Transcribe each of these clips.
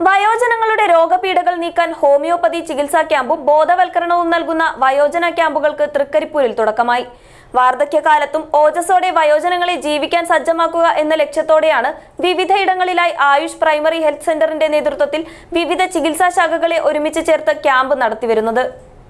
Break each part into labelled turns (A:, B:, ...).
A: വയോജനങ്ങളുടെ രോഗപീഠകൾ നീക്കാൻ ഹോമിയോപ്പതി ചികിത്സാ ക്യാമ്പും ബോധവൽക്കരണവും നൽകുന്ന വയോജന ക്യാമ്പുകൾക്ക് തൃക്കരിപ്പൂരിൽ തുടക്കമായി. വാർദ്ധക്യകാലത്തും ഓജസ്സോടെ വയോജനങ്ങളെ ജീവിക്കാൻ സജ്ജമാക്കുക എന്ന ലക്ഷ്യത്തോടെയാണ് വിവിധയിടങ്ങളിലായി ആയുഷ് പ്രൈമറി ഹെൽത്ത് സെന്ററിന്റെ നേതൃത്വത്തിൽ വിവിധ ചികിത്സാ ശാഖകളെ ഒരുമിച്ച് ചേർത്ത് ക്യാമ്പ് നടത്തിവരുന്നത്.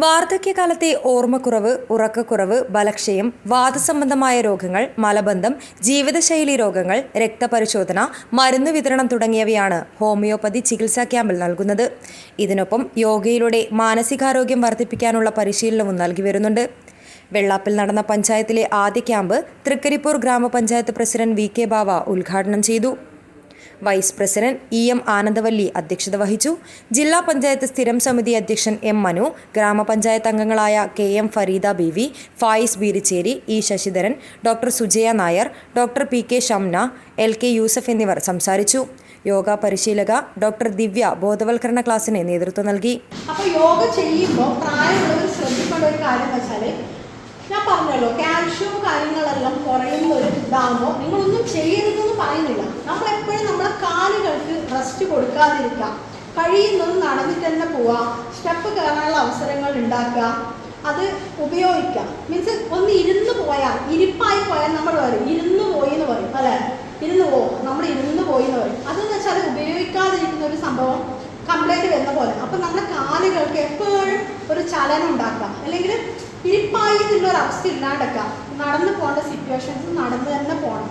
B: വാർദ്ധക്യകാലത്തെ ഓർമ്മക്കുറവ് ഉറക്കക്കുറവ് ബലക്ഷയം വാദസംബന്ധമായ രോഗങ്ങൾ മലബന്ധം ജീവിതശൈലി രോഗങ്ങൾ രക്തപരിശോധന മരുന്ന് വിതരണം തുടങ്ങിയവയാണ് ഹോമിയോപ്പതി ചികിത്സാ ക്യാമ്പിൽ നൽകുന്നത്. ഇതിനൊപ്പം യോഗയിലൂടെ മാനസികാരോഗ്യം വർദ്ധിപ്പിക്കാനുള്ള പരിശീലനവും നൽകി വരുന്നുണ്ട്. വെള്ളാപ്പിൽ നടന്ന പഞ്ചായത്തിലെ ആദ്യ ക്യാമ്പ് തൃക്കരിപ്പൂർ ഗ്രാമപഞ്ചായത്ത് പ്രസിഡന്റ് വി കെ ബാവ ഉദ്ഘാടനം ചെയ്തു. Vice president E M Anandavalli അധ്യക്ഷത വഹിച്ചു. ജില്ലാ പഞ്ചായത്ത് സ്ഥിരം സമിതി അധ്യക്ഷൻ എം മനു ഗ്രാമപഞ്ചായത്ത് അംഗങ്ങളായ K M Fareeda B V Faiz Beericheri E Sasidharan doctor Sujaya Nair doctor P K Shamna L K Yusuf എന്നിവർ സംസാരിച്ചു. യോഗ പരിശീലക ഡോക്ടർ ദിവ്യ ബോധവൽക്കരണ ക്ലാസ്സിന് നേതൃത്വം നൽകി.
C: അപ്പോൾ യോഗ ചെയ്യുമ്പോൾ പ്രായമുള്ളവർ ശ്രദ്ധിക്കേണ്ട ഒരു കാര്യം എന്ന് വെച്ചാൽ ഞാൻ പറഞ്ഞല്ലോ കാൽഷ്യം കാര്യങ്ങളെല്ലാം കുറയുന്ന ഒരു ഇതാകുമ്പോൾ നിങ്ങളൊന്നും ചെയ്യരുതെന്ന് പറയുന്നില്ല. നമ്മളെപ്പോഴും നമ്മുടെ കാലുകൾക്ക് റെസ്റ്റ് കൊടുക്കാതിരിക്കുക. കഴിയുന്നത് നടന്നിട്ട് തന്നെ പോവുക. സ്റ്റെപ്പ് കയറാനുള്ള അവസരങ്ങൾ ഉണ്ടാക്കുക. അത് ഉപയോഗിക്കാം മീൻസ് ഒന്ന് ഇരുന്ന് പോയാൽ ഇരിപ്പായി പോയാൽ നമ്മൾ പറയും ഇരുന്ന് പോയി എന്ന് പറയും അല്ലേ? ഇരുന്ന് പോകും നമ്മൾ ഇരുന്ന് പോയി എന്ന് പറയും. അതെന്ന് വെച്ചാൽ ഉപയോഗിക്കാതിരിക്കുന്ന ഒരു സംഭവം കംപ്ലൈന്റ് വരുന്ന പോലെ. അപ്പം നമ്മുടെ കാലുകൾക്ക് എപ്പോഴും ഒരു ചലനം ഉണ്ടാക്കാം അല്ലെങ്കിൽ ഇരിപ്പായി എന്നുള്ള ഒരു അവസ്ഥ ഇല്ലാണ്ടൊക്കെ നടന്നു പോകേണ്ട സിറ്റുവേഷൻസ് നടന്നു തന്നെ പോകണം.